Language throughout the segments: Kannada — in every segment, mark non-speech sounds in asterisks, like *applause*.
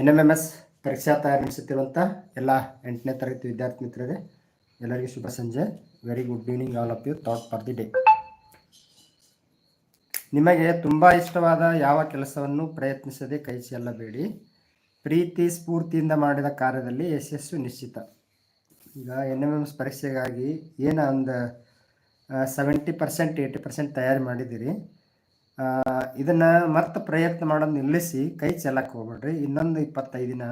ಎನ್ ಎಂ ಎಂ ಎಸ್ ಪರೀಕ್ಷಾ ತಯಾರಿ ನಡೆಸುತ್ತಿರುವಂಥ ಎಲ್ಲ ಎಂಟನೇ ತರಗತಿ ವಿದ್ಯಾರ್ಥಿ ಮಿತ್ರರೇ, ಎಲ್ಲರಿಗೂ ಶುಭ ಸಂಜೆ. Very good evening all of you thought for the day ನಿಮಗೆ ತುಂಬ ಇಷ್ಟವಾದ ಯಾವ ಕೆಲಸವನ್ನು ಪ್ರಯತ್ನಿಸದೆ ಕೈ ಚೆಲ್ಲಬೇಡಿ. ಪ್ರೀತಿ, ಸ್ಫೂರ್ತಿಯಿಂದ ಮಾಡಿದ ಕಾರ್ಯದಲ್ಲಿ ಯಶಸ್ಸು ನಿಶ್ಚಿತ. ಈಗ ಎನ್ ಎಂ ಎಂ ಎಸ್ ಪರೀಕ್ಷೆಗಾಗಿ ಏನು ಒಂದು ಸೆವೆಂಟಿ ಪರ್ಸೆಂಟ್ ಏಯ್ಟಿ ಪರ್ಸೆಂಟ್ ತಯಾರಿ ಮಾಡಿದ್ದೀರಿ. ಇದನ್ನ ಮತ್ತೆ ಪ್ರಯತ್ನ ಮಾಡೋದು ನಿಲ್ಲಿಸಿ ಕೈ ಚೆಲ್ಲಕ್ಕೆ ಹೋಗ್ಬೇಡ್ರಿ. ಇನ್ನೊಂದು ಇಪ್ಪತ್ತೈದು ದಿನ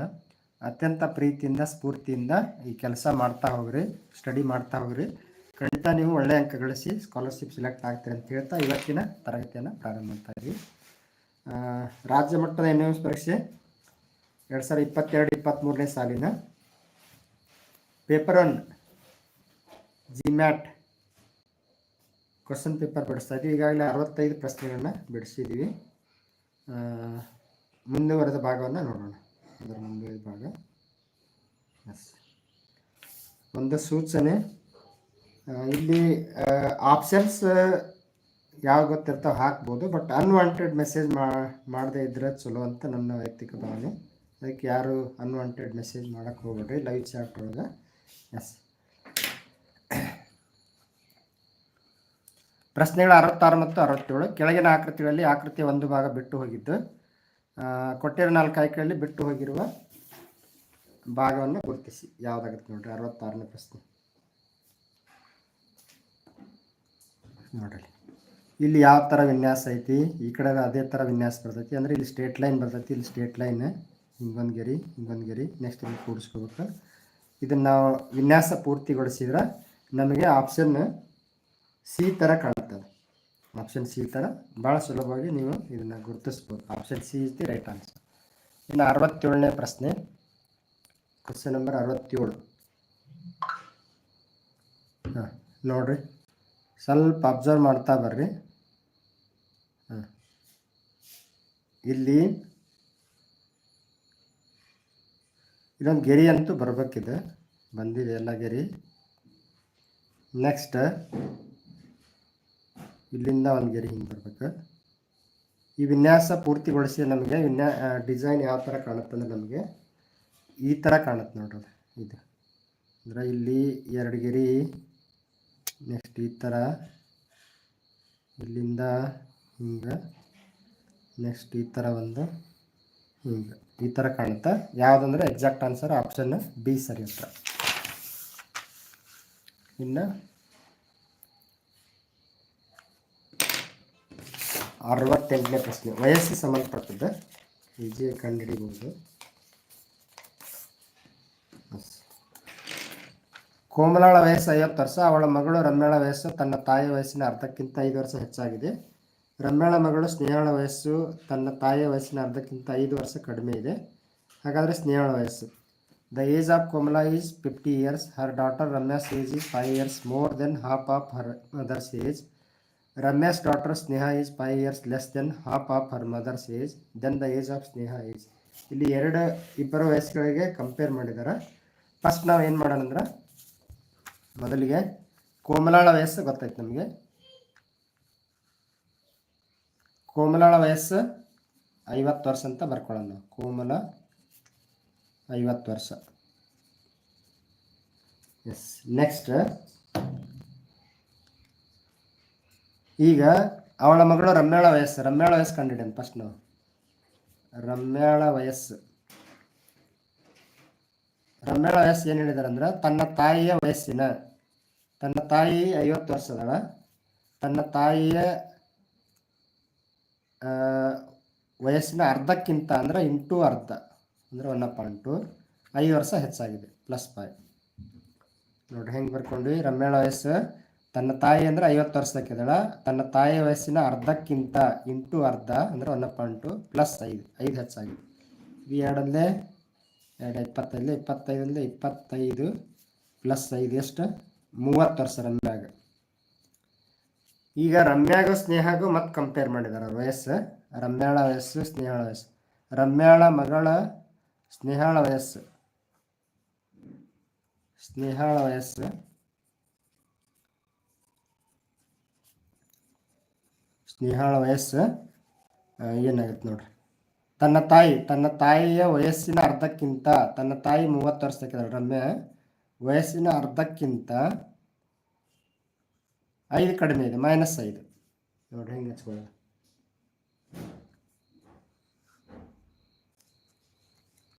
ಅತ್ಯಂತ ಪ್ರೀತಿಯಿಂದ, ಸ್ಫೂರ್ತಿಯಿಂದ ಈ ಕೆಲಸ ಮಾಡ್ತಾ ಹೋಗ್ರಿ ಸ್ಟಡಿ ಮಾಡ್ತಾ ಹೋಗ್ರಿ. ಖಂಡಿತ ನೀವು ಒಳ್ಳೆಯ ಅಂಕ ಗಳಿಸಿ ಸ್ಕಾಲರ್ಶಿಪ್ ಸೆಲೆಕ್ಟ್ ಆಗ್ತೀರಿ ಅಂತ ಹೇಳ್ತಾ ಇವತ್ತಿನ ತರಗತಿಯನ್ನು ಪ್ರಾರಂಭ ಮಾಡ್ತಾ ಇದ್ವಿ. ರಾಜ್ಯ ಮಟ್ಟದ ಎನ್ ಎಸ್ ಪರೀಕ್ಷೆ ಎರಡು ಸಾವಿರದ ಇಪ್ಪತ್ತೆರಡು ಇಪ್ಪತ್ತ್ಮೂರನೇ ಸಾಲಿನ paper one GMAT question paper ಬಿಡಿಸ್ತಾ ಇದ್ವಿ. ಈಗಾಗಲೇ ಅರವತ್ತೈದು ಪ್ರಶ್ನೆಗಳನ್ನ ಬಿಡಿಸಿದ್ದೀವಿ ಮುಂದುವರೆದ ಭಾಗವನ್ನು ನೋಡೋಣ. ಅದರ ಮುಂದುವರೆದ ಭಾಗ. ಎಸ್ ಒಂದು ಸೂಚನೆ. ಇಲ್ಲಿ ಆಪ್ಷನ್ಸ್ ಯಾವ ಗೊತ್ತಿರ್ತಾವೆ ಹಾಕ್ಬೋದು. ಬಟ್ ಅನ್ವಾಂಟೆಡ್ ಮೆಸೇಜ್ ಮಾಡದೇ ಇದ್ರೆ ಚಲೋ ಅಂತ ನನ್ನ ವೈಯಕ್ತಿಕ ಭಾವನೆ. ಅದಕ್ಕೆ ಯಾರು ಅನ್ವಾಂಟೆಡ್ ಮೆಸೇಜ್ ಮಾಡೋಕ್ಕೆ ಹೋಗ್ಬೇಡ್ರಿ. ಲೈವ್ ಚಾಟ್ ಒಳಗೆ. ಎಸ್ ಪ್ರಶ್ನೆಗಳು ಅರವತ್ತಾರು ಮತ್ತು ಅರವತ್ತೇಳು. ಕೆಳಗಿನ ಆಕೃತಿಗಳಲ್ಲಿ ಆಕೃತಿಯ ಒಂದು ಭಾಗ ಬಿಟ್ಟು ಹೋಗಿದ್ದು ಕೊಟ್ಟಿರೋ ನಾಲ್ಕು ಆಯ್ಕೆಗಳಲ್ಲಿ ಬಿಟ್ಟು ಹೋಗಿರುವ ಭಾಗವನ್ನು ಗುರುತಿಸಿ. ಯಾವುದಾಗುತ್ತೆ ನೋಡ್ರಿ, ಅರವತ್ತಾರನೇ ಪ್ರಶ್ನೆ. ನೋಡ್ರಿ ಇಲ್ಲಿ ಯಾವ ಥರ ವಿನ್ಯಾಸ ಐತಿ? ಈ ಕಡೆ ಅದೇ ಥರ ವಿನ್ಯಾಸ ಬರ್ತೈತಿ. ಅಂದ್ರೆ ಇಲ್ಲಿ ಸ್ಟೇಟ್ ಲೈನ್ ಬರ್ತೈತಿ. ಇಲ್ಲಿ ಸ್ಟೇಟ್ ಲೈನ್, ಹಿಂಗೊಂದು ಗೆರಿ ಹಿಂಗೊಂದು ಗೆರಿ, ನೆಕ್ಸ್ಟ್ ಇಲ್ಲಿ ಕೂಡಿಸ್ಕೋಬೇಕು ಇದನ್ನು ನಾವು ವಿನ್ಯಾಸ ಪೂರ್ತಿಗೊಳಿಸಿದ್ರೆ ನಮಗೆ ಆಪ್ಷನ್ ಸಿ ಥರ ಕಾಣುತ್ತದೆ ಆಪ್ಷನ್ ಸಿ ಥರ ಭಾಳ ಸುಲಭವಾಗಿ ನೀವು ಇದನ್ನು ಗುರುತಿಸ್ಬೋದು. Option C is the right answer ಇನ್ನು ಅರವತ್ತೇಳನೇ ಪ್ರಶ್ನೆ. ಕ್ವಶನ್ ನಂಬರ್ ಅರವತ್ತೇಳು. ಹಾಂ, ನೋಡ್ರಿ. ಸ್ವಲ್ಪ ಅಬ್ಸರ್ವ್ ಮಾಡ್ತಾ ಬರ್ರಿ. ಹಾಂ. ಇಲ್ಲಿ ಇದೊಂದು ಗೆರಿ ಅಂತೂ ಬರಬೇಕಿದೆ. ಬಂದಿದೆ ಎಲ್ಲ ಗೆರಿ. ನೆಕ್ಸ್ಟ್ ಇಲ್ಲಿಂದ ಒಂದು ಗೆರೆ ಹಿಂಗೆ ಬರ್ಬೇಕು. ಈ ವಿನ್ಯಾಸ ಪೂರ್ತಿಗೊಳಿಸಿ ನಮಗೆ, ವಿನ್ಯಾ ಡಿಸೈನ್ ಯಾವ ಥರ ಕಾಣುತ್ತೆ ಅಂದ್ರೆ ನಮಗೆ ಈ ಥರ ಕಾಣುತ್ತೆ ನೋಡ್ರಿ. ಇದು. ಅಂದರೆ ಇಲ್ಲಿ ಎರಡು ಗೆರಿ, ನೆಕ್ಸ್ಟ್ ಈ ಥರ ಇಲ್ಲಿಂದ ಹಿಂಗೆ, ನೆಕ್ಸ್ಟ್ ಈ ಥರ ಒಂದು ಹಿಂಗೆ. ಈ ಥರ ಕಾಣುತ್ತೆ. ಯಾವುದಂದ್ರೆ ಎಕ್ಸಾಕ್ಟ್ ಆನ್ಸರ್ ಆಪ್ಷನ್ ಬಿ ಸರಿ ಉತ್ತರ. ಇನ್ನು ಅರವತ್ತೆಂಟನೇ ಪ್ರಶ್ನೆ. ವಯಸ್ಸಿಗೆ ಸಂಬಂಧಪಟ್ಟದ್ದು? ವಿಜಯ ಕಂಡುಹಿಡಿಬಹುದು. ಕೋಮಲಾಳ ವಯಸ್ಸು ಐವತ್ತು ವರ್ಷ, ಅವಳ ಮಗಳು ರಮ್ಯಾಳ ವಯಸ್ಸು, ತನ್ನ ತಾಯಿಯ ವಯಸ್ಸಿನ ಅರ್ಧಕ್ಕಿಂತ ಐದು ವರ್ಷ ಹೆಚ್ಚಾಗಿದೆ. ರಮ್ಯಾಳ ಮಗಳು ಸ್ನೇಹಳ ವಯಸ್ಸು, ತನ್ನ ತಾಯಿಯ ವಯಸ್ಸಿನ ಅರ್ಧಕ್ಕಿಂತ ಐದು ವರ್ಷ ಕಡಿಮೆ ಇದೆ. ಹಾಗಾದರೆ ಸ್ನೇಹಳ ವಯಸ್ಸು. The age of Komala is fifty years her daughter Ramya's age is five years more than half of her mother's age Ramya's daughter Sneha is five years less than half of her mother's age then the age of Sneha age ಇಲ್ಲಿ ಎರಡು ಇಬ್ಬರ ವಯಸ್ಸುಗಳಿಗೆ ಕಂಪೇರ್ ಮಾಡಿದ್ದಾರೆ ಫಸ್ಟ್ ನಾವು ಏನು ಮಾಡೋಣ ಅಂದ್ರೆ ಮೊದಲಿಗೆ ಕೋಮಲಾಳ ವಯಸ್ಸು ಗೊತ್ತಾಯ್ತು ನಮಗೆ. ಕೋಮಲಾಳ ವಯಸ್ಸು ಐವತ್ತು ವರ್ಷ ಅಂತ ಬರ್ಕೊಳ್ಳೋಣ ನಾವು. ಕೋಮಲ ಐವತ್ತು ವರ್ಷ. ಎಸ್ ನೆಕ್ಸ್ಟ್ ಈಗ ಅವಳ ಮಗಳು ರಮ್ಯಾಳ ವಯಸ್ಸು. ರಮ್ಯಾಳ ವಯಸ್ಸು ಕಂಡಿಡಿಯನ್ ಫಸ್ಟ್ ನಾವು. ರಮ್ಯಾಳ ವಯಸ್ಸು. ರಮ್ಯಾಳ ವಯಸ್ಸು ಏನು ಹೇಳಿದಾರೆ ಅಂದ್ರೆ, ತನ್ನ ತಾಯಿಯ ವಯಸ್ಸಿನ, ತನ್ನ ತಾಯಿ ಐವತ್ತು ವರ್ಷದಳ ತನ್ನ ತಾಯಿಯ ವಯಸ್ಸಿನ ಅರ್ಧಕ್ಕಿಂತ ಅಂದ್ರೆ ಇಂಟು ಅರ್ಧ, ಅಂದ್ರೆ ಒನ್ ಪಾಯಿಂಟ್ ಟು ಐದು ವರ್ಷ ಹೆಚ್ಚಾಗಿದೆ ಪ್ಲಸ್ ಫೈವ್ ನೋಡ್ರಿ, ಹೆಂಗೆ ಬರ್ಕೊಂಡ್ವಿ? ರಮ್ಯಾಳ ವಯಸ್ಸು ತನ್ನ ತಾಯಿ ಅಂದ್ರೆ ಐವತ್ತು ವರ್ಷದಕ್ಕಿದ್ದಾಳ ತನ್ನ ತಾಯಿಯ ವಯಸ್ಸಿನ ಅರ್ಧಕ್ಕಿಂತ ಇಂಟು ಅರ್ಧ ಅಂದ್ರೆ ಒನ್ ಪಾಯಿಂಟು ಪ್ಲಸ್ ಐದು ಐದು ಹೆಚ್ಚಾಗಿ ಇದು ಎರಡಲ್ಲೇ, ಎರಡು ಇಪ್ಪತ್ತೈದು ಇಪ್ಪತ್ತೈದರಿಂದ ಇಪ್ಪತ್ತೈದು ಪ್ಲಸ್ ಐದು ಎಷ್ಟು? ಮೂವತ್ತು ವರ್ಷ ರಮ್ಯಾಗ ಈಗ ರಮ್ಯಾಗ ಸ್ನೇಹಗೂ ಮತ್ತೆ ಕಂಪೇರ್ ಮಾಡಿದಾರೆ ವಯಸ್ಸು. ರಮ್ಯಾಳ ವಯಸ್ಸು, ಸ್ನೇಹಳ ವಯಸ್ಸು. ರಮ್ಯಾಳ ಮಗಳ ಸ್ನೇಹಾಳ ವಯಸ್ಸು. ಸ್ನೇಹಾಳ ವಯಸ್ಸು. ಸ್ನೇಹಾಳ ವಯಸ್ಸು ಏನಾಗುತ್ತೆ ನೋಡ್ರಿ. ತನ್ನ ತಾಯಿ, ತನ್ನ ತಾಯಿಯ ವಯಸ್ಸಿನ ಅರ್ಧಕ್ಕಿಂತ, ತನ್ನ ತಾಯಿ ಮೂವತ್ತು ವರ್ಷಕ್ಕಿದ್ದಾಳೆ ರಮ್ಯಾ, ವಯಸ್ಸಿನ ಅರ್ಧಕ್ಕಿಂತ ಐದು ಕಡಿಮೆ ಇದೆ ಮೈನಸ್ ಐದು. ನೋಡ್ರಿ ಹೆಂಗೆ ಹಚ್ಕೊಳ್ಳೋದು.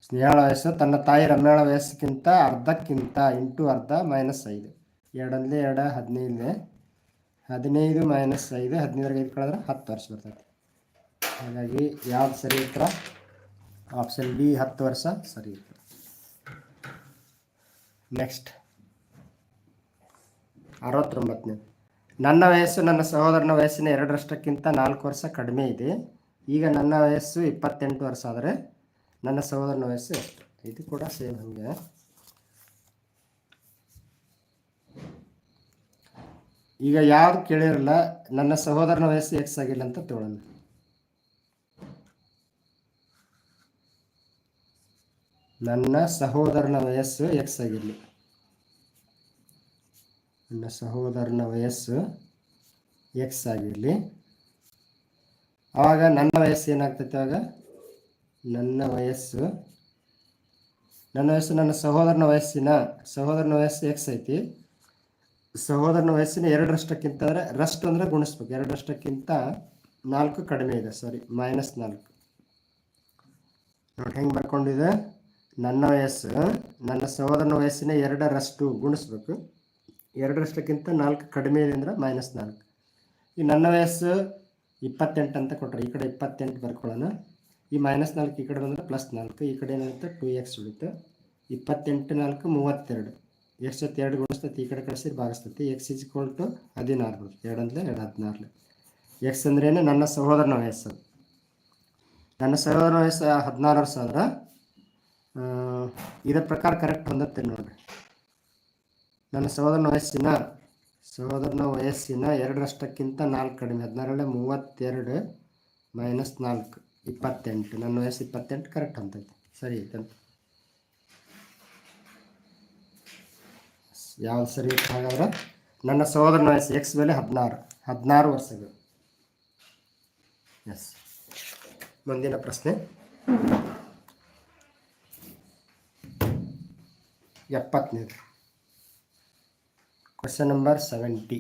ಸ್ನೇಹಳ ವಯಸ್ಸು, ತನ್ನ ತಾಯಿ ರಮ್ಯಾಳ ವಯಸ್ಸಕ್ಕಿಂತ ಅರ್ಧಕ್ಕಿಂತ ಇಂಟು ಅರ್ಧ ಮೈನಸ್ ಐದು. ಎರಡಲ್ಲಿ ಎರಡು ಹದಿನೈದು ಹದಿನೈದು ಮೈನಸ್ ಐದು ಹದಿನೈದರಾಗ ಐದು ಕಳೆದ್ರೆ ಹತ್ತು ವರ್ಷ ಬರ್ತೈತೆ. ಹಾಗಾಗಿ ಯಾವ್ದು ಸರಿ ಉತ್ತರ ಆಪ್ಷನ್ ಬಿ ಹತ್ತು ವರ್ಷ ಸರಿ ಉತ್ತರ ನೆಕ್ಸ್ಟ್ ಅರವತ್ತೊಂಬತ್ತನೇ. ನನ್ನ ವಯಸ್ಸು ನನ್ನ ಸಹೋದರನ ವಯಸ್ಸಿನ ಎರಡರಷ್ಟಕ್ಕಿಂತ ನಾಲ್ಕು ವರ್ಷ ಕಡಿಮೆ ಇದೆ. ಈಗ ನನ್ನ ವಯಸ್ಸು ಇಪ್ಪತ್ತೆಂಟು ವರ್ಷ ಆದರೆ ನನ್ನ ಸಹೋದರನ ವಯಸ್ಸು ಇದು ಕೂಡ ಸೇಮ್ ಹಾಗೆ. ಈಗ ಯಾವ್ದು ಕೇಳಿರಲ್ಲ, ನನ್ನ ಸಹೋದರನ ವಯಸ್ಸು ಎಕ್ಸ್ ಆಗಿಲ್ಲ ಅಂತ ತಗೊಳ್ಳೋಣ ನನ್ನ ಸಹೋದರನ ವಯಸ್ಸು ಎಕ್ಸ್ ಆಗಿರಲಿ. ನನ್ನ ಸಹೋದರನ ವಯಸ್ಸು ಎಕ್ಸ್ ಆಗಿರಲಿ. ಆವಾಗ ನನ್ನ ವಯಸ್ಸು ಏನಾಗ್ತೈತೆ ಆವಾಗ ನನ್ನ ವಯಸ್ಸು ನನ್ನ ವಯಸ್ಸು ನನ್ನ ಸಹೋದರನ ವಯಸ್ಸಿನ, ಸಹೋದರನ ವಯಸ್ಸು ಎಕ್ಸ್ ಐತಿ. ಸಹೋದರನ ವಯಸ್ಸಿನ ಎರಡರಷ್ಟಕ್ಕಿಂತ ಅಂದರೆ ರಷ್ಟು ಅಂದರೆ ಗುಣಿಸ್ಬೇಕು. ಎರಡರಷ್ಟಕ್ಕಿಂತ ನಾಲ್ಕು ಕಡಿಮೆ ಇದೆ. ಸಾರಿ ಮೈನಸ್ ನಾಲ್ಕು. ನೋಡಿ ಹೆಂಗೆ ಬರ್ಕೊಂಡಿದೆ? ನನ್ನ ವಯಸ್ಸು, ನನ್ನ ಸಹೋದರನ ವಯಸ್ಸಿನ ಎರಡರಷ್ಟು ಗುಣಿಸ್ಬೇಕು. ಎರಡರಷ್ಟಕ್ಕಿಂತ ನಾಲ್ಕು ಕಡಿಮೆ ಇದೆ ಅಂದ್ರೆ ಮೈನಸ್ ನಾಲ್ಕು. ಈ ನನ್ನ ವಯಸ್ಸು ಇಪ್ಪತ್ತೆಂಟು ಅಂತ ಕೊಟ್ಟರೆ ಈ ಕಡೆ ಇಪ್ಪತ್ತೆಂಟು ಬರ್ಕೊಳ್ಳೋಣ. ಈ ಮೈನಸ್ ನಾಲ್ಕು ಈ ಕಡೆ ಬಂದರೆ ಪ್ಲಸ್ ನಾಲ್ಕು. ಈ ಕಡೆ ಏನಾಗುತ್ತೆ? ಟು ಎಕ್ಸ್ ಉಳಿತು ಇಪ್ಪತ್ತೆಂಟು ನಾಲ್ಕು ಮೂವತ್ತೆರಡು. ಎಕ್ಸ್ ಜೊತೆ ಎರಡು ಗುಣಿಸ್ತೈತಿ, ಈ ಕಡೆ ಕಳಿಸಿದ್ರೆ ಭಾಗಿಸ್ತೈತಿ. ಎಕ್ಸ್ ಇಸ್ ಇಕ್ವಲ್ ಟು ಹದಿನಾರು ಬರುತ್ತೆ. ಎರಡು ಅಂದರೆ ಎರಡು ಹದಿನಾರು ಎಕ್ಸ್ ಅಂದ್ರೇನು ನನ್ನ ಸಹೋದರನ ವಯಸ್ಸು. ನನ್ನ ಸಹೋದರನ ವಯಸ್ಸು ಹದಿನಾರು ವರ್ಷ ಆದ್ರೆ ಇದರ ಪ್ರಕಾರ ಕರೆಕ್ಟ್ ಹೊಂದತ್ತೆ ನೋಡ್ರಿ. ನನ್ನ ಸಹೋದರನ ವಯಸ್ಸಿನ ಸಹೋದರನ ವಯಸ್ಸಿನ ಎರಡರಷ್ಟಕ್ಕಿಂತ ನಾಲ್ಕು ಕಡಿಮೆ. ಹದಿನಾರಲ್ಲೇ ಮೂವತ್ತೆರಡು ಮೈನಸ್ ನಾಲ್ಕು, ಇಪ್ಪತ್ತೆಂಟು. ನನ್ನ ವಯಸ್ಸು ಇಪ್ಪತ್ತೆಂಟು ಕರೆಕ್ಟ್ ಅಂತೈತೆ. ಸರಿ ಐತಂತ ಯಾವ್ದು ಸರಿ ಹಾಗಾದ್ರೆ ನನ್ನ ಸಹೋದರನ ವಯಸ್ಸು ಎಕ್ಸ್ ಮೇಲೆ ಹದಿನಾರು ಹದಿನಾರು ವರ್ಷಗಳು. ಎಸ್ ಮುಂದಿನ ಪ್ರಶ್ನೆ. ಎಪ್ಪತ್ತನೇದು. ಕ್ವಶನ್ ನಂಬರ್ ಸೆವೆಂಟಿ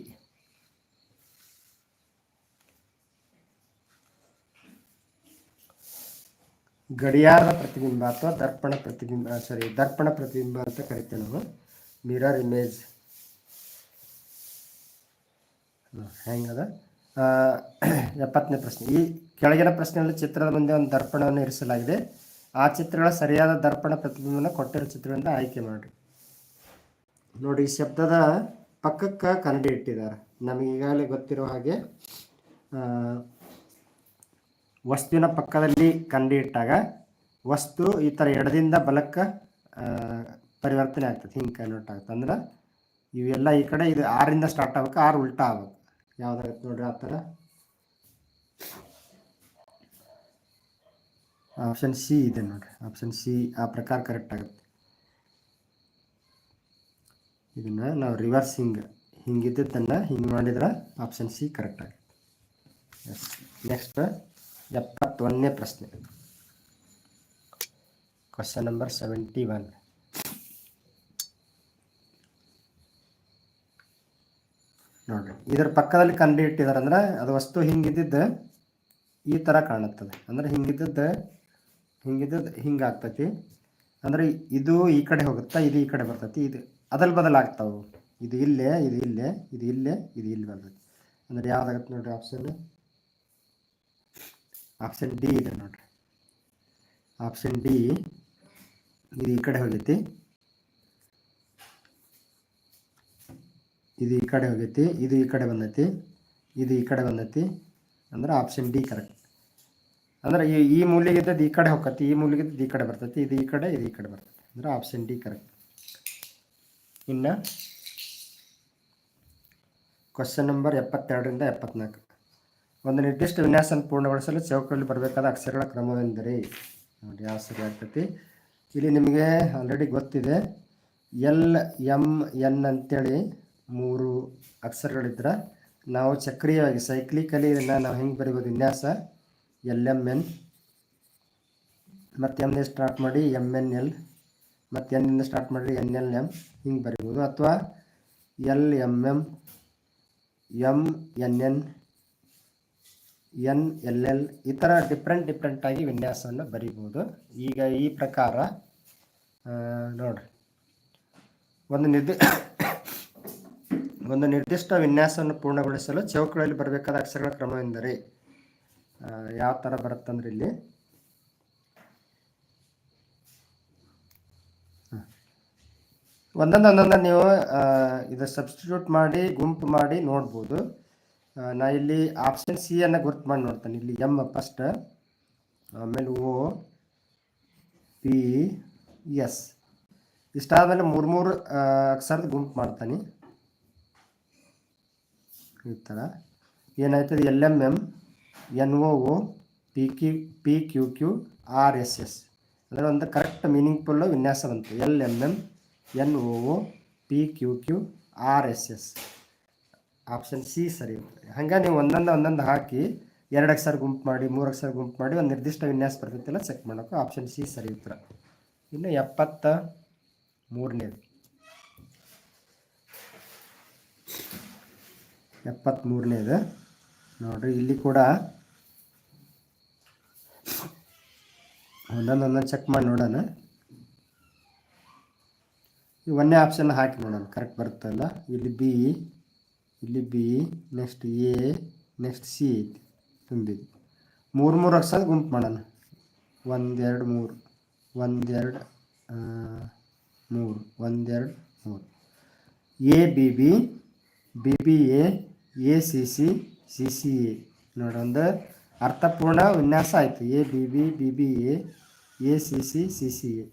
ಗಡಿಯಾರದ ಪ್ರತಿಬಿಂಬ ಅಥವಾ ದರ್ಪಣ ಪ್ರತಿಬಿಂಬ ಸಾರಿ ದರ್ಪಣ ಪ್ರತಿಬಿಂಬ ಅಂತ ಕರಿತೇವೆ ನಾವು. ಮಿರರ್ ಇಮೇಜ್ ಹೆಂಗದ? *clears throat* ಎಪ್ಪತ್ತನೇ ಪ್ರಶ್ನೆ. ಈ ಕೆಳಗಿನ ಪ್ರಶ್ನೆಯಲ್ಲಿ ಚಿತ್ರದ ಮುಂದೆ ಒಂದು ದರ್ಪಣವನ್ನು ಇರಿಸಲಾಗಿದೆ. ಆ ಚಿತ್ರಗಳ ಸರಿಯಾದ ದರ್ಪಣ ಪ್ರತಿಬಿಂಬನ ಕೊಟ್ಟಿರೋ ಚಿತ್ರದಿಂದ ಆಯ್ಕೆ ಮಾಡಿ ನೋಡಿ ಈ ಶಬ್ದದ ಪಕ್ಕಕ್ಕೆ ಕನ್ನಡಿ ಇಟ್ಟಿದ್ದಾರೆ. ನಮಗೆ ಈಗಾಗಲೇ ಗೊತ್ತಿರೋ ಹಾಗೆ ವಸ್ತುವಿನ ಪಕ್ಕದಲ್ಲಿ ಕನ್ನಡಿ ಇಟ್ಟಾಗ, ವಸ್ತು ಈ ಥರ ಎಡದಿಂದ ಬಲಕ್ಕೆ ಪರಿವರ್ತನೆ ಆಗ್ತದೆ ಹಿಂಗೆ ಕನ್ವರ್ಟ್ ಆಗುತ್ತೆ ಅಂದ್ರೆ ಇವೆಲ್ಲ ಈ ಕಡೆ ಇದು ಆರಿಂದ ಸ್ಟಾರ್ಟ್ ಆಗ್ಬೇಕು, ಆರು ಉಲ್ಟಾ ಆಗ್ಬೇಕು. ಯಾವ್ದಾಗತ್ತೆ ನೋಡ್ರಿ ಆ ಥರ. ಆಪ್ಷನ್ ಸಿ ಇದೆ ನೋಡ್ರಿ. ಆಪ್ಷನ್ ಸಿ ಆ ಪ್ರಕಾರ ಕರೆಕ್ಟ್ ಆಗುತ್ತೆ. ಇದನ್ನ ನಾವು ರಿವರ್ಸ್ ಹಿಂಗೆ ಹಿಂಗಿದ್ದದ್ದನ್ನು ಹಿಂಗೆ ಮಾಡಿದ್ರೆ ಆಪ್ಷನ್ ಸಿ ಕರೆಕ್ಟ್ ಆಗುತ್ತೆ. ಎಸ್ ನೆಕ್ಸ್ಟ್ ಎಪ್ಪತ್ತೊಂದನೇ ಪ್ರಶ್ನೆ. ಕ್ವಶನ್ ನಂಬರ್ ಸೆವೆಂಟಿ ಒನ್ ನೋಡ್ರಿ ಇದರ ಪಕ್ಕದಲ್ಲಿ ಕನ್ನಡಿ ಇಟ್ಟಿದ್ದಾರೆ ಅಂದ್ರೆ ಅದು ವಸ್ತು ಹಿಂಗಿದ್ದಿದ್ದು ಈ ಥರ ಕಾಣುತ್ತದೆ. ಅಂದ್ರೆ ಹಿಂಗಿದ್ದದ್ದು ಹಿಂಗಿದ್ದದ್ದು ಹಿಂಗಾಗ್ತತಿ. ಅಂದ್ರೆ ಇದು ಈ ಕಡೆ ಹೋಗುತ್ತಾ, ಇದು ಈ ಕಡೆ ಬರ್ತೈತಿ. ಇದು ಅದಲ್ ಬದಲ್ ಇದು ಇಲ್ಲೇ ಇದು ಇಲ್ಲೇ ಇದು ಇಲ್ಲೇ, ಇದು ಇಲ್ಲಿ ಬರ್ತೈತಿ. ಅಂದ್ರೆ ಯಾವ್ದಾಗತ್ತೆ ನೋಡ್ರಿ ಆಪ್ಷನ್ ಆಪ್ಷನ್ ಡಿ ಇದೆ ನೋಡ್ರಿ. ಆಪ್ಷನ್ ಡಿ ಇದು ಈ ಕಡೆ ಹೋಗೈತಿ. ಇದು ಈ ಕಡೆ ಹೋಗೈತಿ, ಇದು ಈ ಕಡೆ ಬಂದೈತಿ, ಇದು ಈ ಕಡೆ ಬಂದೈತಿ. ಅಂದ್ರೆ ಆಪ್ಷನ್ ಡಿ ಕರೆಕ್ಟ್ ಅಂದ್ರೆ ಈ ಈ ಮೂಲೆಗಿದ್ದದ್ದು ಈ ಕಡೆ ಹೋಗತಿ, ಈ ಮೂಲೆಗಿದ್ದದ್ದು ಈ ಕಡೆ ಬರ್ತೈತಿ, ಇದು ಈ ಕಡೆ, ಇದು ಈ ಕಡೆ ಬರ್ತೈತಿ. ಅಂದ್ರೆ ಆಪ್ಷನ್ ಡಿ ಕರೆಕ್ಟ್ ಇನ್ನು ಕ್ವಶನ್ ನಂಬರ್ ಎಪ್ಪತ್ತೆರಡರಿಂದ ಎಪ್ಪತ್ನಾಲ್ಕು. ಒಂದು ನಿರ್ದಿಷ್ಟ ವಿನ್ಯಾಸವನ್ನು ಪೂರ್ಣಗೊಳಿಸಲು ಚೌಕಲ್ಲಿ ಬರಬೇಕಾದ ಅಕ್ಷರಗಳ ಕ್ರಮವೆಂದರೆ, ನೋಡಿ ಯಾವ ಸರಿ ಆಗ್ತೈತಿ. ಇಲ್ಲಿ ನಿಮಗೆ ಆಲ್ರೆಡಿ ಗೊತ್ತಿದೆ ಎಲ್ ಎಂ ಎನ್ ಅಂತೇಳಿ ಮೂರು ಅಕ್ಷರಗಳಿದ್ರೆ. ನಾವು ಚಕ್ರೀಯವಾಗಿ ಸೈಕ್ಲಿಕಲಿ ಇದನ್ನು ನಾವು ಹೆಂಗೆ ಬರಿಬೋದು ವಿನ್ಯಾಸ? L M N. ಮತ್ತು ಎಮ್ನಿಂದ ಸ್ಟಾರ್ಟ್ ಮಾಡಿ ಎಂ ಎನ್ ಎಲ್. ಮತ್ತು ಎನ್ನಿಂದ ಸ್ಟಾರ್ಟ್ ಮಾಡಿ ಎನ್ ಎಲ್ ಎಂ ಹಿಂಗೆ ಬರಿಬೋದು. ಅಥವಾ L M M M N N N L L ಈ ಥರ ಡಿಫ್ರೆಂಟ್ ಡಿಫ್ರೆಂಟಾಗಿ ವಿನ್ಯಾಸವನ್ನು ಬರಿಬೋದು. ಈಗ ಈ ಪ್ರಕಾರ ನೋಡಿರಿ. ಒಂದು ನಿರ್ದಿ *coughs* ಒಂದು ನಿರ್ದಿಷ್ಟ ವಿನ್ಯಾಸವನ್ನು ಪೂರ್ಣಗೊಳಿಸಲು ಚೌಕಗಳಲ್ಲಿ ಬರಬೇಕಾದ ಅಕ್ಷರಗಳ ಕ್ರಮವೆಂದರೆ ಎಂದರೆ ಯಾವ ಥರ ಬರುತ್ತಂದ್ರೆ ಇಲ್ಲಿ. ಒಂದೊಂದು ಒಂದೊಂದು ನೀವು ಇದು ಸಬ್ಸ್ಟಿಟ್ಯೂಟ್ ಮಾಡಿ, ಗುಂಪು ಮಾಡಿ ನೋಡ್ಬೋದು. ನಾ ಇಲ್ಲಿ ಆಪ್ಷನ್ ಸಿ ಅನ್ನು ಗುರ್ತು ಮಾಡಿ ನೋಡ್ತೇನೆ. ಇಲ್ಲಿ ಎಂ ಫಸ್ಟ್ ಆಮೇಲೆ ಓ ಪಿ ಎಸ್ ಇಷ್ಟಾದಮೇಲೆ ಮೂರು ಮೂರು ಅಕ್ಷರದ ಗುಂಪು ಮಾಡ್ತಾನೆ. ಈ ಥರ ಏನಾಯ್ತದೆ? L M M N O O P Q P Q Q R S S ಅಂದರೆ ಒಂದು ಕರೆಕ್ಟ್ ಮೀನಿಂಗ್ಫುಲ್ಲು ವಿನ್ಯಾಸ ಬಂತು. L M M N O O P Q Q R S S option C ಸರಿ ಹಂಗೆ ನೀವು ಒಂದೊಂದು ಒಂದೊಂದು ಹಾಕಿ ಎರಡು ಅಕ್ಷರ ಗುಂಪು ಮಾಡಿ ಮೂರು ಅಕ್ಷರ ಗುಂಪು ಮಾಡಿ ಒಂದು ನಿರ್ದಿಷ್ಟ ವಿನ್ಯಾಸ ಬರ್ತೈತಿಲ್ಲ ಚೆಕ್ ಮಾಡೋಕೆ ಆಪ್ಷನ್ ಸಿ ಸರಿ ಉತ್ತರ ಇನ್ನು ಎಪ್ಪತ್ತ ಮೂರನೇದು. ಎಪ್ಪತ್ತ್ಮೂರನೇದು ನೋಡಿರಿ, ಇಲ್ಲಿ ಕೂಡ ಒಂದೊಂದು ಒಂದೊಂದು ಚೆಕ್ ಮಾಡಿ ನೋಡೋಣ. ಈ ಒಂದೇ ಆಪ್ಷನ್ ಹಾಕಿ ನೋಡೋಣ. ಕರೆಕ್ಟ್ ಬರುತ್ತಲ್ಲ ಇಲ್ಲಿ ಬಿ ಇಲ್ಲಿ B next A next C ಐತಿ. ತುಂಬಿದ್ದು. ಮೂರು ಮೂರು ಅಕ್ಷರ ಗುಂಪು ಮಾಡೋಣ. ಒಂದೆರಡು ಮೂರು. ಒಂದೆರಡು ಮೂರು. ಒಂದೆರಡು ಮೂರು. A B B B B A A, C C C C, A. ನೋಡಿ ಒಂದು ಅರ್ಥಪೂರ್ಣ ವಿನ್ಯಾಸ ಆಯಿತು. A, B B B B, A A, C C C C, A.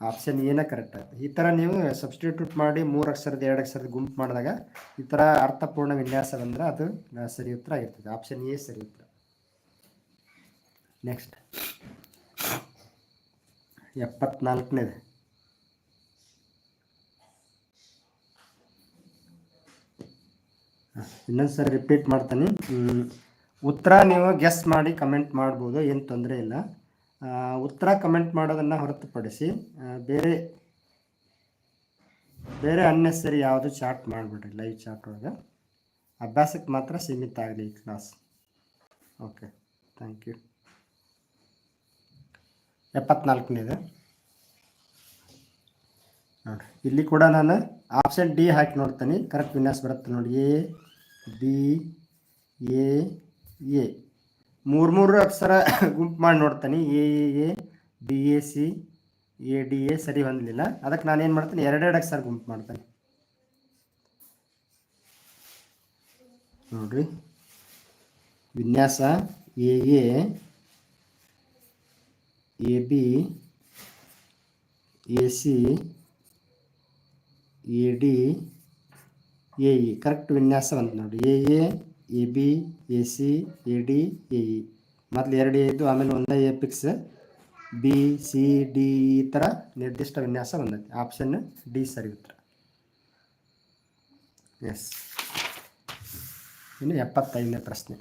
Option ಏನೇ ಕರೆಕ್ಟ್ ಆಯ್ತು. ಈ ಥರ ನೀವು ಸಬ್ಸ್ಟಿಟ್ಯೂಟ್ ಮಾಡಿ ಮೂರು ಅಕ್ಷರದ, ಎರಡು ಅಕ್ಷರದ ಗುಂಪು ಮಾಡಿದಾಗ ಈ ಥರ ಅರ್ಥಪೂರ್ಣ ವಿನ್ಯಾಸ ಬಂದರೆ ಅದು ಸರಿ ಉತ್ತರ ಆಗಿರ್ತದೆ. ಆಪ್ಷನ್ ಎ ಸರಿ ಉತ್ತರ. ನೆಕ್ಸ್ಟ್ ಎಪ್ಪತ್ನಾಲ್ಕನೇದು. ಇನ್ನೊಂದು ಸರಿ ರಿಪೀಟ್ ಮಾಡ್ತೀನಿ. ಉತ್ತರ ನೀವು ಗೆಸ್ ಮಾಡಿ ಕಮೆಂಟ್ ಮಾಡ್ಬೋದು, ಏನು ತೊಂದರೆ ಇಲ್ಲ. ಉತ್ತರ ಕಮೆಂಟ್ ಮಾಡೋದನ್ನು ಹೊರತುಪಡಿಸಿ ಬೇರೆ ಬೇರೆ ಅನ್ನೆಸರಿ ಯಾವುದು ಚಾಟ್ ಮಾಡಿಬಿಡ್ರಿ ಲೈವ್ ಚಾಟ್ ಒಳಗೆ. ಅಭ್ಯಾಸಕ್ಕೆ ಮಾತ್ರ ಸೀಮಿತ ಆಗಲಿ ಈ ಕ್ಲಾಸ್ ಓಕೆ ಥ್ಯಾಂಕ್ ಯು ಎಪ್ಪತ್ನಾಲ್ಕನೇದು ನೋಡಿ ಇಲ್ಲಿ ಕೂಡ ನಾನು ಆಪ್ಷನ್ ಡಿ ಹಾಕಿ ನೋಡ್ತೀನಿ. ಕರೆಕ್ಟ್ ವಿನ್ಯಾಸ ಬರುತ್ತೆ ನೋಡಿ. A B A A. ಮೂರು ಮೂರು ಅಕ್ಷರ *coughs* ಗುಂಪು ಮಾಡಿ ನೋಡ್ತೀನಿ. A A A, B, A, C, A, D, A ಸರಿ ಹೊಂದಲಿಲ್ಲ. ಅದಕ್ಕೆ ನಾನು ಏನು ಮಾಡ್ತೀನಿ? ಎರಡೆರಡು ಅಕ್ಷರ ಗುಂಪು ಮಾಡ್ತೀನಿ. ನೋಡ್ರಿ. ವಿನ್ಯಾಸ, A A A, B, A, C, A, D A, E correct ವಿನ್ಯಾಸ ಬಂತು ನೋಡಿ. A A A, B, A, C, A, D, A, E. ಮೊದಲು ಎರಡು ಇದ್ದು, ಆಮೇಲೆ ಒಂದೇ A fix B, C, D ಈ ಥರ ನಿರ್ದಿಷ್ಟ ವಿನ್ಯಾಸ ಬಂದೈತಿ. ಆಪ್ಷನ್ ಡಿ ಸರಿ ಉತ್ತರ. ಎಸ್. ಇನ್ನು ಎಪ್ಪತ್ತೈದನೇ ಪ್ರಶ್ನೆ.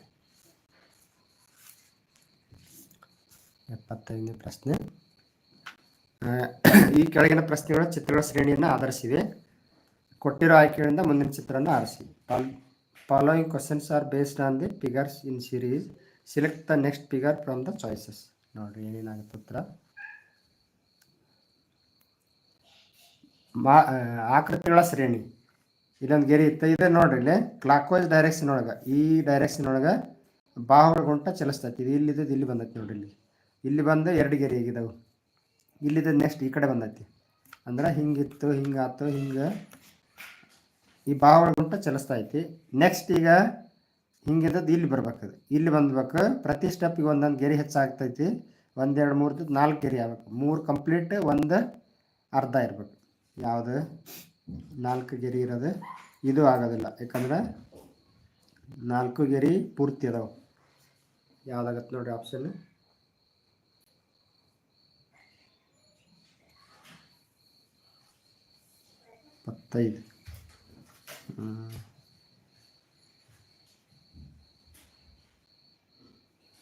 ಎಪ್ಪತ್ತೈದನೇ ಪ್ರಶ್ನೆ. ಈ ಕೆಳಗಿನ ಪ್ರಶ್ನೆಗಳು ಚಿತ್ರಗಳ ಶ್ರೇಣಿಯನ್ನು ಆಧರಿಸಿವೆ. ಕೊಟ್ಟಿರೋ ಆಯ್ಕೆಗಳಿಂದ ಮುಂದಿನ ಚಿತ್ರವನ್ನು ಆರಿಸಿ. Following questions are based on the figures in series select the next figure from the choices ನೋಡ್ರಿ ಏನೇನಾಗುತ್ತೆ ಉತ್ತರ? ಮಾ ಆಕೃತಿಗಳ ಶ್ರೇಣಿ. ಇಲ್ಲೊಂದು ಗೆರೆ ಇತ್ತು. ಇದೆ ನೋಡ್ರಿ ಇಲ್ಲಿ. ಕ್ಲಾಕ್ವೈಸ್ ಡೈರೆಕ್ಷನ್ ಒಳಗೆ. ಈ ಡೈರೆಕ್ಷನ್ ಒಳಗೆ ಬಾಹುಗಳ ಗುಂಟ ಚಲಿಸ್ತೈತಿ. ಇದು ಇಲ್ಲಿದ್ದು ಇಲ್ಲಿ ಬಂದೈತಿ ನೋಡ್ರಿ ಇಲ್ಲಿ. ಇಲ್ಲಿ ಬಂದು ಎರಡು ಗೆರೆ ಆಗಿದ್ದಾವೆ ಇಲ್ಲಿದ್ದು ನೆಕ್ಸ್ಟ್ ಈ ಕಡೆ ಬಂದೈತಿ. ಅಂದ್ರೆ ಹಿಂಗಿತ್ತು, ಹಿಂಗಾತು, ಹಿಂಗೆ ಈ ಬಾವಳ ಗುಂಟ ಚಲಿಸ್ತಾ ಐತಿ ನೆಕ್ಸ್ಟ್ ಈಗ ಹಿಂಗಿದ್ದದ್ದು ಇಲ್ಲಿ ಬರ್ಬೇಕದು ಇಲ್ಲಿ ಬಂದ್ಬೇಕು, ಪ್ರತಿ ಸ್ಟೆಪ್ಗೆ ಒಂದೊಂದು ಗೆರೆ ಹೆಚ್ಚಾಗ್ತೈತಿ. ಒಂದೆರಡು, ಮೂರು, ನಾಲ್ಕು ಗೆರೆ ಆಗ್ಬೇಕು. ಮೂರು ಕಂಪ್ಲೀಟ್ ಒಂದು ಅರ್ಧ ಇರ್ಬೇಕು. ಯಾವುದು? ನಾಲ್ಕು ಗೆರೆ ಇರೋದು. ಇದು ಆಗೋದಿಲ್ಲ. ಯಾಕಂದ್ರೆ ನಾಲ್ಕು ಗೆರೆ ಪೂರ್ತಿ ಅದಾವೆ. ಯಾವ್ದಾಗತ್ತೆ ನೋಡಿ ಆಪ್ಷನ್ ಇಪ್ಪತ್ತೈದು.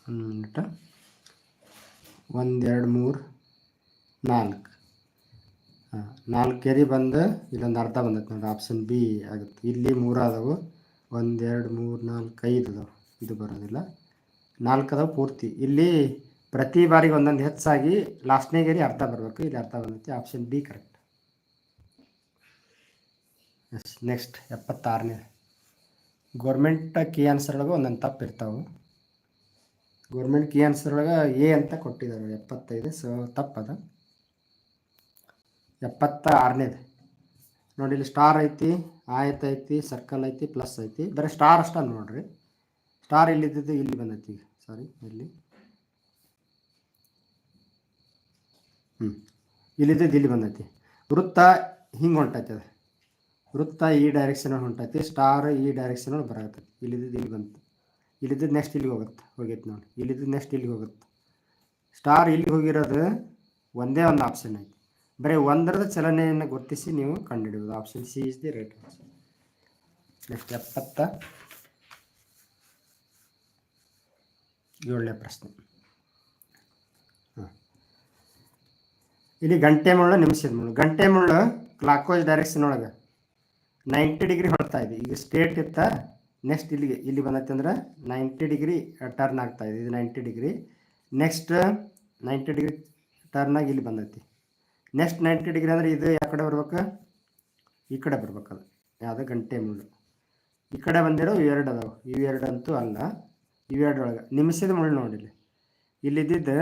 ಒಂದು ಮಿನಿಟ. ಒಂದೆರಡು ಮೂರು ನಾಲ್ಕು. ಹಾಂ, ನಾಲ್ಕು ಕೆರಿ ಬಂದು, ಇಲ್ಲೊಂದು ಅರ್ಧ ಬಂದೈತೆ ನೋಡಿ ಆಪ್ಷನ್ ಬಿ ಆಗುತ್ತೆ. ಇಲ್ಲಿ ಮೂರು ಅದಾವು ಒಂದೆರಡು ಮೂರು ನಾಲ್ಕು ಐದು ಅದಾವೆ. ಇದು ಬರೋದಿಲ್ಲ. ನಾಲ್ಕು ಅದಾವೆ ಪೂರ್ತಿ. ಇಲ್ಲಿ ಪ್ರತಿ ಬಾರಿಗೆ ಒಂದೊಂದು ಹೆಚ್ಚಾಗಿ ಲಾಸ್ಟ್ನೇ ಗೆರಿ ಅರ್ಧ ಬರಬೇಕು. ಇಲ್ಲಿ ಅರ್ಧ ಬಂದೈತಿ. Option B correct yes next ಎಪ್ಪತ್ತಾರನೇ. Government key answer ಒಳಗೆ ಒಂದೊಂದು ತಪ್ಪು ಇರ್ತಾವೆ. ಗೌರ್ಮೆಂಟ್ ಕೀ ಆನ್ಸರ್ ಒಳಗೆ ಎ ಅಂತ ಕೊಟ್ಟಿದ್ದಾರೆ ಎಪ್ಪತ್ತೈದು. ಸೊ ತಪ್ಪದ ಎಪ್ಪತ್ತ ಆರನೇದು ನೋಡಿ, ಇಲ್ಲಿ ಸ್ಟಾರ್ ಐತಿ, ಆಯತ್ ಐತಿ ಸರ್ಕಲ್ ಐತಿ ಪ್ಲಸ್ ಐತಿ. ಬರೀ ಸ್ಟಾರ್ ಅಷ್ಟ ನೋಡ್ರಿ. ಸ್ಟಾರ್ ಇಲ್ಲಿದ್ದು ಇಲ್ಲಿ ಬಂದೈತಿ ಸಾರಿ ಇಲ್ಲಿ. ಹ್ಞೂ ಇಲ್ಲಿದ್ದು ಇಲ್ಲಿ ಬಂದೈತಿ. ವೃತ್ತ ಹಿಂಗೆ ಹೊಂಟೈತಿ ಅದು. ವೃತ್ತ ಈ ಡೈರೆಕ್ಷನ್ ಹೊಂಟೈತಿ ಸ್ಟಾರ್ ಈ ಡೈರೆಕ್ಷನ್ ಬರತ್ತೈತಿ ಇಲ್ಲಿದ್ದು ಇಲ್ಲಿ ಬಂತು. ಇಲ್ಲಿದ್ದು ನೆಕ್ಸ್ಟ್ ಇಲ್ಲಿಗೆ ಹೋಗುತ್ತೆ, ಹೋಗೈತೆ ನೋಡಿ. ಇಲ್ಲಿದ್ದು ನೆಕ್ಸ್ಟ್ ಇಲ್ಲಿಗೆ ಹೋಗುತ್ತೆ. ಸ್ಟಾರ್ ಇಲ್ಲಿಗೆ ಹೋಗಿರೋದು ಒಂದೇ ಒಂದು ಆಪ್ಷನ್ ಐತಿ. ಬರೀ ಒಂದರದ ಚಲನೆಯನ್ನು ಗುರುತಿಸಿ ನೀವು ಕಂಡುಹಿಡಿಬೋದು. Option C is the right answer next ಎಪ್ಪತ್ತ ಏಳನೇ ಪ್ರಶ್ನೆ. ಹಾಂ. ಇಲ್ಲಿ ಗಂಟೆ ಮುಳ್ಳು ನಿಮಿಷದ ಮುಳ್ಳು ಗಂಟೆ ಮುಳ್ಳು ಕ್ಲಾಕ್ ವೈಸ್ ಡೈರೆಕ್ಷನ್ ಒಳಗೆ. ನೈಂಟಿ ಡಿಗ್ರಿ ಹೊಡ್ತಾ ಇದೆ. ಈಗ ಸ್ಟೇಟ್ ಇತ್ತ ನೆಕ್ಸ್ಟ್ ಇಲ್ಲಿಗೆ, ಇಲ್ಲಿ ಬಂದೈತೆ ಅಂದ್ರೆ ನೈಂಟಿ ಡಿಗ್ರಿ ಟರ್ನ್ ಆಗ್ತಾ ಇದೆ. ಇದು ninety degree. Next ninety degree turn ಆಗಿ ಇಲ್ಲಿ ಬಂದೈತಿ. ನೆಕ್ಸ್ಟ್ ನೈಂಟಿ ಡಿಗ್ರಿ ಅಂದರೆ ಇದು ಯಾವ ಕಡೆ ಬರ್ಬೇಕು? ಈ ಕಡೆ ಬರ್ಬೇಕು ಅದು. ಯಾವುದು ಗಂಟೆ ಮುಳ್ಳು. ಈ ಕಡೆ ಬಂದಿರೋ ಇವೆರಡು ಅದಾವೆ. ಇವೆರಡು ಅಂತೂ ಅಲ್ಲ. ಇವೆರಡು ಒಳಗೆ. ನಿಮಿಷದ ಮುಳ್ಳು ನೋಡಿಲಿ ಇಲ್ಲಿದ್ದಿದ್ದು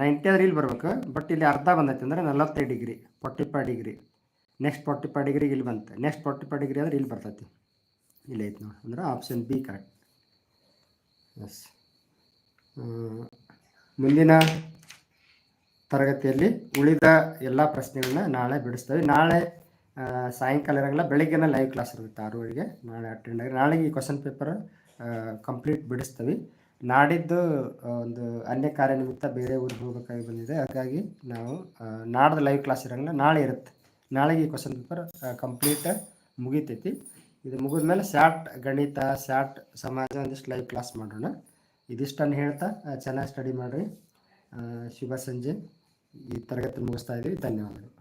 ನೈಂಟಿ ಅಂದ್ರೆ ಇಲ್ಲಿ ಬರ್ಬೇಕು. ಬಟ್ ಇಲ್ಲಿ ಅರ್ಧ ಬಂದೈತೆ ಅಂದ್ರೆ ನಲವತ್ತೈದು degree, forty five degree. Next forty five ಡಿಗ್ರಿಗೆ ಇಲ್ಲಿ ಬಂತು. ನೆಕ್ಸ್ಟ್ ಫಾರ್ಟಿ ಫೈವ್ ಡಿಗ್ರಿ ಅಂದ್ರೆ ಇಲ್ಲಿ ಬರ್ತೈತಿ. ಇಲ್ಲಿ ಐತೆ ನೋಡಿ. ಅಂದ್ರೆ ಆಪ್ಷನ್ ಬಿ ಕರೆಕ್ಟ್ ಎಸ್ ಮುಂದಿನ ತರಗತಿಯಲ್ಲಿ ಉಳಿದ ಎಲ್ಲ ಪ್ರಶ್ನೆಗಳನ್ನ ನಾಳೆ ಬಿಡಿಸ್ತೇವೆ. ನಾಳೆ ಸಾಯಂಕಾಲ ಇರೋಂಗಿಲ್ಲ, ಬೆಳಿಗ್ಗೆನ ಲೈವ್ ಕ್ಲಾಸ್ ಇರುತ್ತೆ ಆರೂವರೆಗೆ. ನಾಳೆ ಅಟೆಂಡ್ ಆಗಿ, ನಾಳೆಗೆ ಈ ಕ್ವಶನ್ ಪೇಪರ್ ಕಂಪ್ಲೀಟ್ ಬಿಡಿಸ್ತೀವಿ. ನಾಡಿದ್ದು ಒಂದು ಅನ್ಯ ಕಾರ್ಯ ನಿಮಿತ್ತ ಬೇರೆ ಊರಿಗೆ ಹೋಗಬೇಕಾಗಿ ಬಂದಿದೆ. ಹಾಗಾಗಿ ನಾವು ನಾಡ್ದು ಲೈವ್ ಕ್ಲಾಸ್ ಇರೋಂಗಿಲ್ಲ, ನಾಳೆ ಇರುತ್ತೆ. ನಾಳೆಗೆ ಕ್ವಶನ್ ಪೇಪರ್ ಕಂಪ್ಲೀಟ್ ಮುಗಿತೈತಿ. ಇದು ಮುಗಿದ ಮೇಲೆ ಸ್ಯಾಟ್ ಗಣಿತ ಸ್ಯಾಟ್ ಸಮಾಜ ಒಂದಿಷ್ಟು ಲೈವ್ ಕ್ಲಾಸ್ ಮಾಡೋಣ. ಇದಿಷ್ಟನ್ನು ಹೇಳ್ತಾ ಚೆನ್ನಾಗಿ ಸ್ಟಡಿ ಮಾಡಿರಿ. ಶುಭ ಸಂಜೆ. ಈ ತರಗತಿ ಮುಗಿಸ್ತಾ ಇದ್ದೀವಿ ಧನ್ಯವಾದಗಳು.